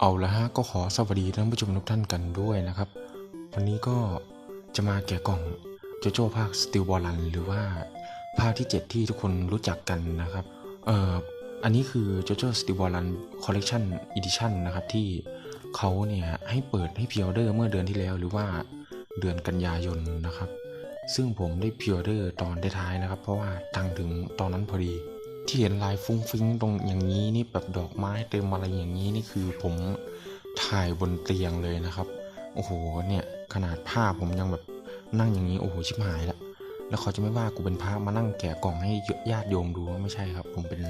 เอาละฮะก็ขอสวัสดีท่านผู้ชมทุกท่านกันด้วยนะครับ วันนี้ก็จะมาแกะกล่องโจโจ้ภาคสติลบอลันหรือว่าภาคที่ 7 ที่ทุกคนรู้จักกันนะครับเอ่ออันนี้คือโจโจ้สติลบอลันคอลเลกชันอีดิชันนะครับที่เขาเนี่ยให้เปิดให้พิออเดอร์เมื่อเดือนที่แล้วหรือว่าเดือนกันยายนนะครับ ซึ่งผมได้พิออเดอร์ตอนท้ายๆนะครับ เพราะว่าตังถึงตอนนั้นพอดี ที่เห็นลายฟุ้งฟิ้งตรงอย่างนี้นี่แบบดอกไม้เต็มอะไรอย่างนี้นี่คือผมถ่ายบนเตียงเลยนะครับ โอ้โหเนี่ยขนาดผ้าผมยังแบบนั่งอย่างนี้โอ้โหชิบหายละแล้วเขาจะไม่ว่ากูเป็นพระมานั่งแกะกล่องให้ญาติโยมดูไม่ใช่ครับ ผมเป็น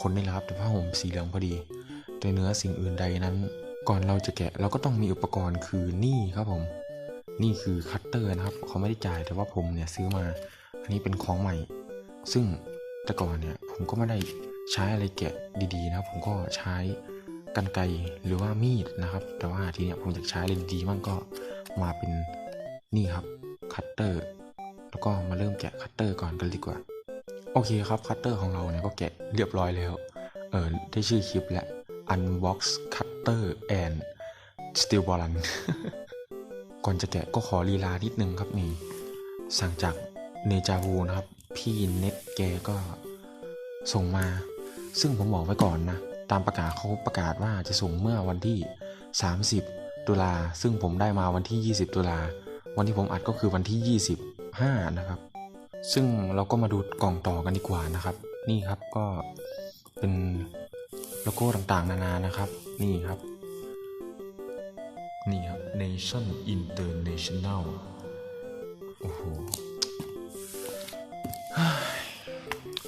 คนนี่แหละครับแต่ผ้าห่มสีเหลืองพอดี แต่เนื้อสิ่งอื่นใดนั้น ก่อนเราจะแกะเราก็ต้องมีอุปกรณ์คือนี่ครับผม นี่คือคัตเตอร์นะครับเขาไม่ได้จ่ายแต่ว่าผมเนี่ยซื้อมา อันนี้เป็นของใหม่ ซึ่ง แต่ก่อนเนี่ยผมก็ไม่ได้ใช้อะไรแกะดีๆนะครับ ผมก็ใช้กันไกหรือว่ามีดนะครับ แต่ว่าทีเนี้ยผมอยากใช้อะไรดีๆมั่งก็มาเป็นนี่ครับคัตเตอร์แล้วก็มาเริ่มแกะคัตเตอร์ก่อนกันดีกว่า โอเคครับคัตเตอร์ของเราเนี่ยก็แกะเรียบร้อยแล้ว เออได้ชื่อคลิปแล้ว Unbox Cutter and Steel b a l l a n ก่อนจะแกะก็ขอลีลานิดนึงครับนี่ สั่งจากเนจาวูนะครับ พี่เน็ตแกก็ส่งมา ซึ่งผมบอกไว้ก่อนนะ ตามประกาศเขาประกาศว่าจะส่งเมื่อวันที่ 30 ตุลา ซึ่งผมได้มาวันที่ 20 ตุลา วันที่ผมอัดก็คือวันที่ 25 นะครับ ซึ่งเราก็มาดูกล่องต่อกันดีกว่านะครับ นี่ครับก็เป็นโลโก้ต่างๆ นานานะครับ นี่ครับ นี่ครับ Nation International โอ้โห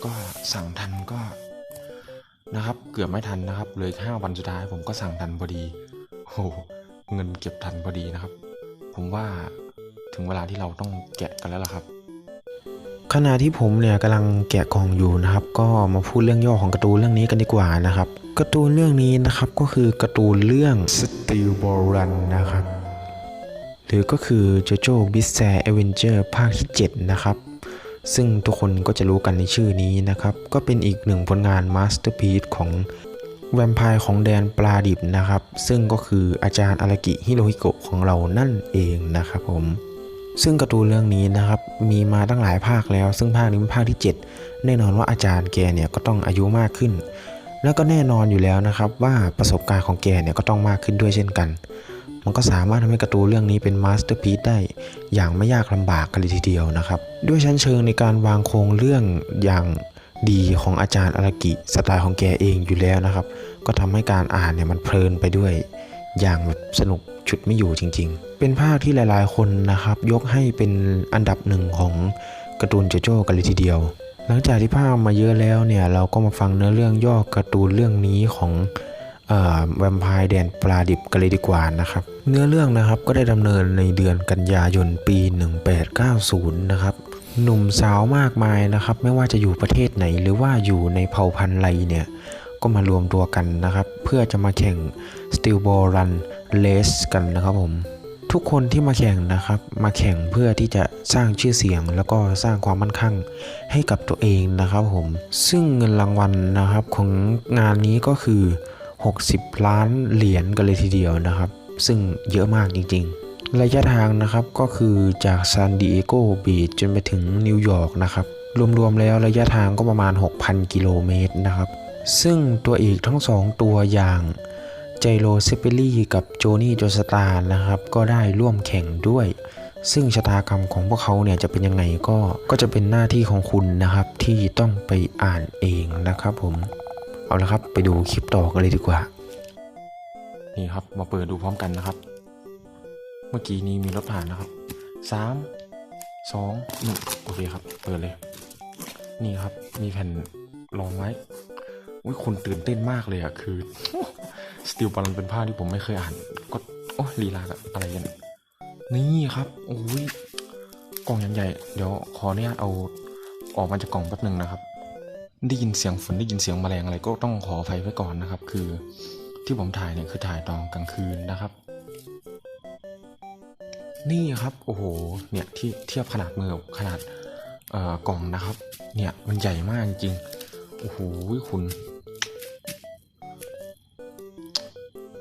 ก็สั่งทันก็นะครับ เกือบไม่ทันนะครับเลยห้าวันสุดท้ายผมก็สั่งทันพอดีโอ้เงินเก็บทันพอดีนะครับ ผมว่าถึงเวลาที่เราต้องแกะกันแล้วล่ะครับขณะที่ผมเนี่ยกำลังแกะกล่องอยู่นะครับ ก็มาพูดเรื่องย่อของการ์ตูนเรื่องนี้กันดีกว่านะครับการ์ตูนเรื่องนี้นะครับก็คือการ์ตูนเรื่อง Steel Ball Run นะครับ หรือก็คือ JoJo Bizarre Adventure ภาคที่ 7 นะครับ ซึ่งทุกคนก็จะรู้กันในชื่อนี้นะครับ ก็เป็นอีกหนึ่งผลงานมาสเตอร์พี e ของแวมไพร์ของแดนปลาดิบนะครับ ซึ่งก็คืออาจารย์อารากิฮิโรฮิโกะของเรานั่นเองนะครับผมซึ่งการ์ตูนเรื่องนี้นะครับมีมาตั้งหลายภาคแล้ว ซึ่งภาคนี้เป็นภาคที่ 7 แน่นอนว่าอาจารย์แกเนี่ยก็ต้องอายุมากขึ้น แล้วก็แน่นอนอยู่แล้วนะครับว่าประสบการณ์ของแกเนี่ยก็ต้องมากขึ้นด้วยเช่นกัน มันก็สามารถทำให้การ์ตูนเรื่องนี้เป็นมาสเตอร์พี e ได้อย่างไม่ยากลำบากกันเลยทีเดียวนะครับ ด้วยชั้นเชิงในการวางโครงเรื่องอย่างดีของอาจารย์อารากิสไตล์ของแกเองอยู่แล้วนะครับ ก็ทำให้การอ่านเนี่ยมันเพลินไปด้วยอย่างแบบสนุกฉุดไม่อยู่จริง ๆ เป็นภาคที่หลายๆ คนนะครับ ยกให้เป็นอันดับหนึ่งของการ์ตูนโจโจ้กันเลยทีเดียว หลังจากที่ภาพมาเยอะแล้วเนี่ยเราก็มาฟังเนื้อเรื่องย่อการ์ตูนเรื่องนี้ของ แวมไพร์แดนปลาดิบกันเลยดีกว่านะครับ เนื้อเรื่องนะครับก็ได้ดำเนินในเดือนกันยายนปี 1890 นะครับหนุ่มสาวมากมายนะครับ ไม่ว่าจะอยู่ประเทศไหน หรือว่าอยู่ในเผ่าพันธุ์ไรเนี่ยก็มารวมตัวกันนะครับ เพื่อจะมาแข่ง Steel Ball Run Race กันนะครับผมทุกคนที่มาแข่งนะครับ มาแข่งเพื่อที่จะสร้างชื่อเสียง แล้วก็สร้างความมั่นคงให้กับตัวเองนะครับผมซึ่งเงินรางวัลนะครับของงานนี้ก็คือ 60 ล้านเหรียญกันเลยทีเดียวนะครับ ซึ่งเยอะมากจริง ๆ ระยะทางนะครับก็คือจากซานดิเอโกบีชจนไปถึงนิวยอร์กนะครับ รวมๆแล้วระยะทางก็ประมาณ 6,000 กิโลเมตรนะครับ ซึ่งตัวเอกทั้งสองตัวอย่างไจโรเซเปลี่กับโจนี่โจสตาร์นะครับ ก็ได้ร่วมแข่งด้วย ซึ่งชะตากรรมของพวกเขาเนี่ยจะเป็นยังไงก็ก็จะเป็นหน้าที่ของคุณนะครับที่ต้องไปอ่านเองนะครับผม เอาละครับ ไปดูคลิปต่อกันเลยดีกว่า นี่ครับมาเปิดดูพร้อมกันนะครับ เมื่อกี้นี้มีรถผ่านนะครับสามสองหนึ่งโอเคครับ เปิดเลย นี่ครับ มีแผ่นรองไว้อุ้ยคนตื่นเต้นมากเลยอะคือสติลบอลเป็นภาที่ผมไม่เคยอ่าน ก็โอ้ลีลาอะไรกันนี่ครับโอ้ยกล่องใหญ่ๆเดี๋ยวขออนุญาตเอาออกมาจากกล่องแป๊บหนึ่งนะครับ ได้ยินเสียงฝนได้ยินเสียงแมลงอะไรก็ต้องขออภัยไว้ก่อนนะครับ คือที่ผมถ่ายเนี่ยคือถ่ายตอนกลางคืนนะครับ นี่ครับโอ้โหเนี่ยที่เทียบขนาดมือกับขนาดกล่องนะครับ เนี่ยมันใหญ่มากจริงๆโอ้โหคุณ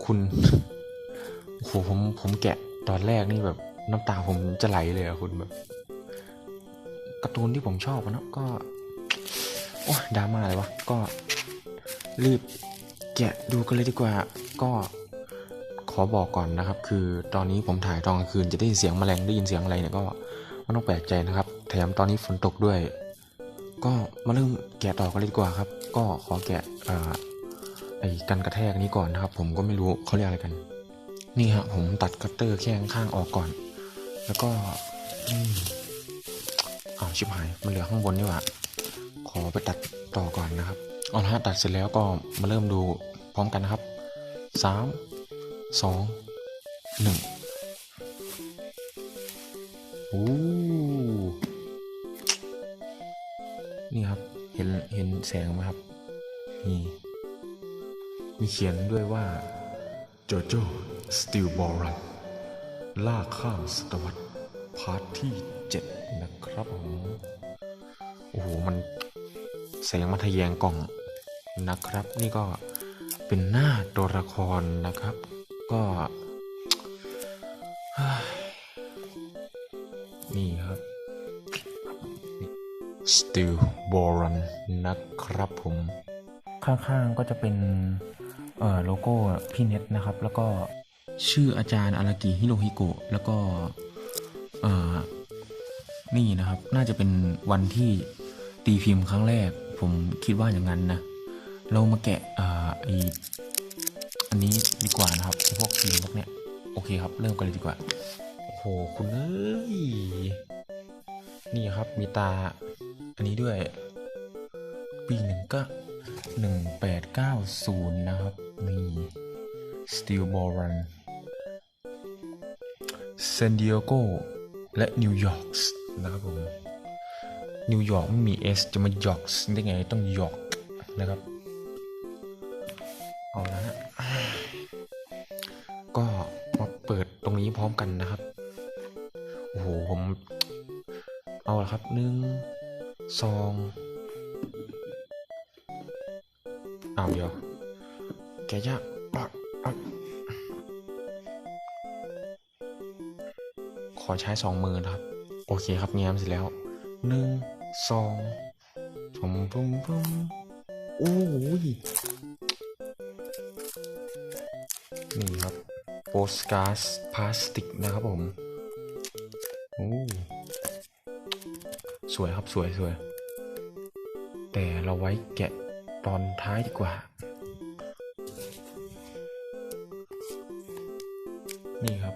คุณโอ้โหผมผมแกะตอนแรกนี่แบบน้ำตาผมจะไหลเลยอะคุณแบบการ์ตูนที่ผมชอบนะก็ โอ้ดราม่าเลยวะ ก็รีบแกะดูกันเลยดีกว่า ก็ขอบอกก่อนนะครับ คือตอนนี้ผมถ่ายตอนกลางคืนจะได้ยินเสียงแมลงได้ยินเสียงอะไรเนี่ยก็ไม่ต้องแปลกใจนะครับ แถมตอนนี้ฝนตกด้วย ก็มาเริ่มแกะต่อกันเลยดีกว่าครับ ก็ขอแกะอ่อไอ้กันกระแทกนี้ก่อนนะครับ ผมก็ไม่รู้เขาเรียกอะไรกัน นี่ฮะผมตัดคัตเตอร์แค่ข้างออกก่อน แล้วก็อ้าวชิบหายมันเหลือข้างบนนี่หว่า ขอไปตัดต่อก่อนนะครับเอาละฮะตัดเสร็จแล้วก็มาเริ่มดูพร้อมกันนะครับสามสองหนึ่งโอ้นี่ครับเห็นเห็นแสงไหมครับนี่มีเขียนด้วยว่าโจโจ้สติลบอลรันล่าข้ามศตวรรษพาร์ทที่ 7 นะครับผมโอ้โห มัน แสงมาทะแยงกล่องนะครับ นี่ก็เป็นหน้าตัวละครนะครับ ก็นี่ครับ Still b o r a n นะครับผม ข้างๆก็จะเป็นโลโก้พี่เน็ตนะครับ แล้วก็ชื่ออาจารย์อารากิฮิโรฮิโกะแล้วก็นี่นะครับ น่าจะเป็นวันที่ตีพิมพ์ครั้งแรก ผมคิดว่าอย่างนั้นนะ เรามาแกะอ่าไออันนี้ดีกว่านะครับไอพวกพิมพ์พวกเนี้ยโอเคครับ เริ่มกันเลยดีกว่า โอ้โห คุณเอ้ย นี่ครับมีตา อันนี้ด้วย ปีหนึ่งก็หนึ่งแปดเก้าศูนย์นะครับนี่ Steel b a l l Run เซนดิเอโกและนิวยอร์กนะครับผม นิวยอร์กไม่มี S จะมาหยอกได้ไงต้องหยอกนะครับ เอาละฮะก็มาเปิดตรงนี้พร้อมกันนะครับ โอ้โห ผม เอาละครับหนึ่งสองเอาเดี๋ยวแกยากอะขอใช้สองมือนะครับ โอเคครับแง้มเสร็จแล้ว หนึ่งสองปุ้มปุ้มปุ้มโอ้ยนี่ครับโปสการ์ดพลาสติกนะครับผมโอ้สวยครับสวยสวยแต่เราไว้แกะตอนท้ายดีกว่า นี่ครับ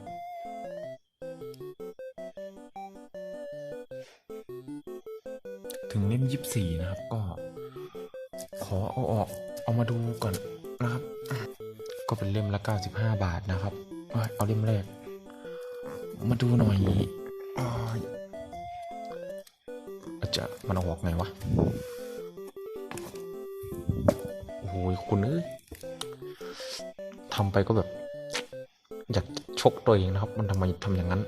ถึงเล่มยี่สี่นะครับ ก็ ขอเอาออกเอามาดูก่อนนะครับ ก็เป็นเล่มละ95บาทนะครับ เอาเล่มแรก มาดูหน่อยอาจจะมันเอาออกไงวะโอ้โหคุณเอ้ยทำไปก็แบบ อยากชกตัวเองนะครับ มันทำไมทำอย่างนั้น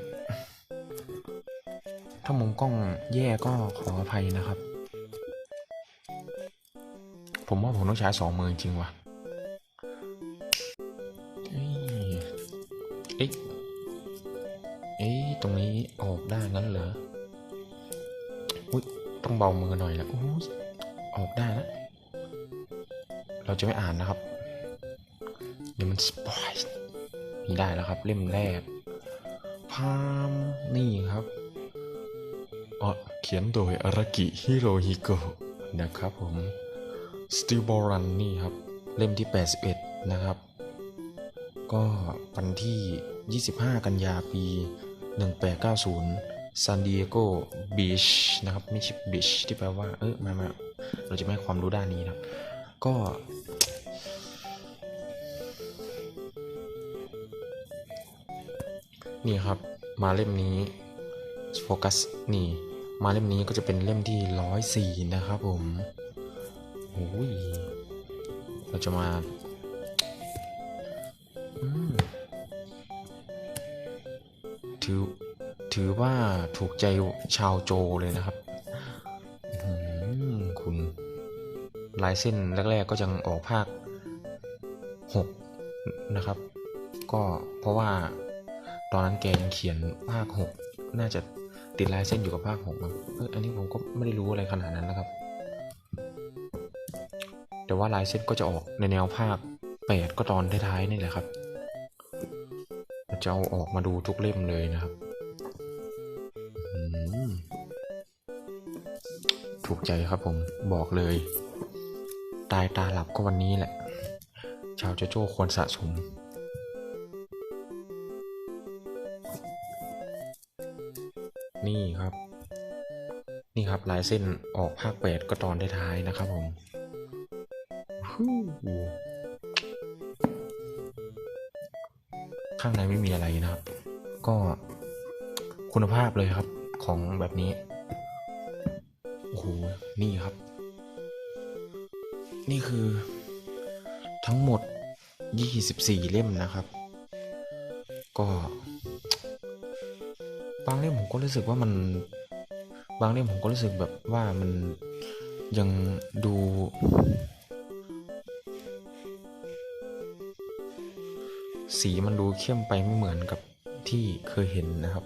ถ้ามุมกล้องแย่ก็ขออภัยนะครับ ผมว่าผมต้องใช้สองมือจริงว่ะเอ้ยเอ๊ะเอ๊ะตรงนี้ออกได้งั้นเหรออุ้ยต้องเบามือหน่อยละอุ้ออกได้แล้วเราจะไม่อ่านนะครับ เดี๋ยวมันสปอยนี่ได้แล้วครับ เล่มแรกพามนี่ครับ เขียนโดยอารากิฮิโรฮิโกะนะครับผม Steel Ball Run นี่ครับ เล่มที่ 81 นะครับ ก็วันที่ 25 กันยาปี 1890ซานดิเอโกบีชนะครับไม่ใช่บีชที่แปลว่า เออมามาเราจะไม่ให้ความรู้ด้านนี้นะครับ ก็นี่ครับ มาเล่มนี้ โฟกัสนี่มาเล่มนี้ก็จะเป็นเล่มที่ร้อยสี่นะครับผมโอ้ยเราจะมาถือถือว่าถูกใจชาวโจเลยนะครับคุณลายเส้นแรก ๆ ก็ยังออกภาคหกนะครับ ก็เพราะว่าตอนนั้นแกยังเขียนภาคหก น่าจะติดลายเส้นอยู่กับภาคหกมั้งเอออันนี้ผมก็ไม่ได้รู้อะไรขนาดนั้นนะครับ แต่ว่าลายเส้นก็จะออกในแนวภาคแปดก็ตอนท้ายๆนี่แหละครับ จะเอาออกมาดูทุกเล่มเลยนะครับ ถูกใจครับผมบอกเลย ตายตาหลับก็วันนี้แหละ ชาวโจโจ้ควรสะสม นี่ครับ นี่ครับลายเส้นออกภาคแปดก็ตอนท้ายๆนะครับผมข้างในไม่มีอะไรนะครับ ก็คุณภาพเลยครับของแบบนี้ โอ้โห นี่ครับ นี่คือ ทั้งหมด 24 เล่มนะครับ ก็ บางเล่มผมก็รู้สึกว่ามัน บางเล่มผมก็รู้สึกแบบว่ามันยังดู สีมันดูเข้มไปไม่เหมือนกับที่เคยเห็นนะครับ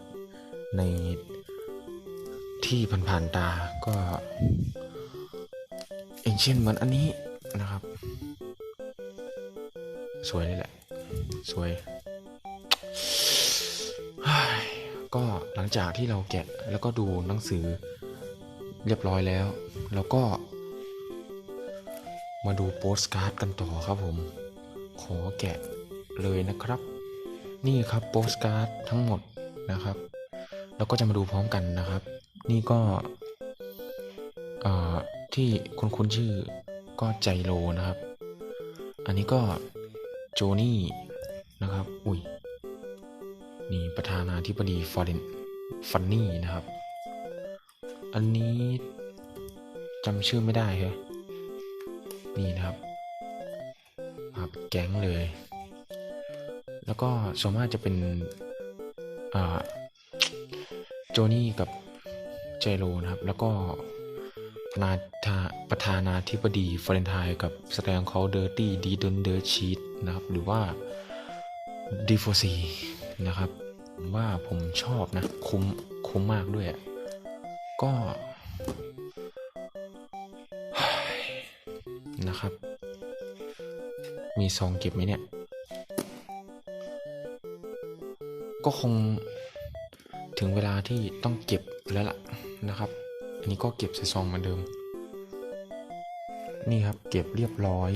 ในที่ผ่านๆตาก็อย่างเช่นเหมือนอันนี้นะครับ สวยเลยแหละ สวยเฮ้ย ก็หลังจากที่เราแกะแล้วก็ดูหนังสือเรียบร้อยแล้วแล้วก็ มาดูโปสการ์ดกันต่อครับผม ขอแกะเลยนะครับ นี่ครับโปสการ์ดทั้งหมดนะครับแล้วก็จะมาดูพร้อมกันนะครับ นี่ก็ที่คุณคุณชื่อก็ใจโลนะครับ อันนี้ก็โจนี่นะครับ อุ้ย นี่ประธานาธิบดีฟอร์เรนฟันนี่นะครับ อันนี้จำชื่อไม่ได้แฮะนี่นะครับมาเป็นแก๊งเลย แล้วก็ส่วนมากจะเป็นอ่าโจนี่กับเจโรนะครับ แล้วก็ประธานาประธานาธิบดีฟอร์เรนไทน์กับแสดงเขาเดอร์ตี้ดีดนเดอร์ชีตนะครับ หรือว่าดีโฟซี นะครับผมว่าผมชอบนะ คุ้มคุ้มมากด้วยอะก็นะครับ มีซองเก็บไหมเนี่ย ก็คงถึงเวลาที่ต้องเก็บแล้วล่ะนะครับ อันนี้ก็เก็บใส่ซองเหมือนเดิม นี่ครับเก็บเรียบร้อย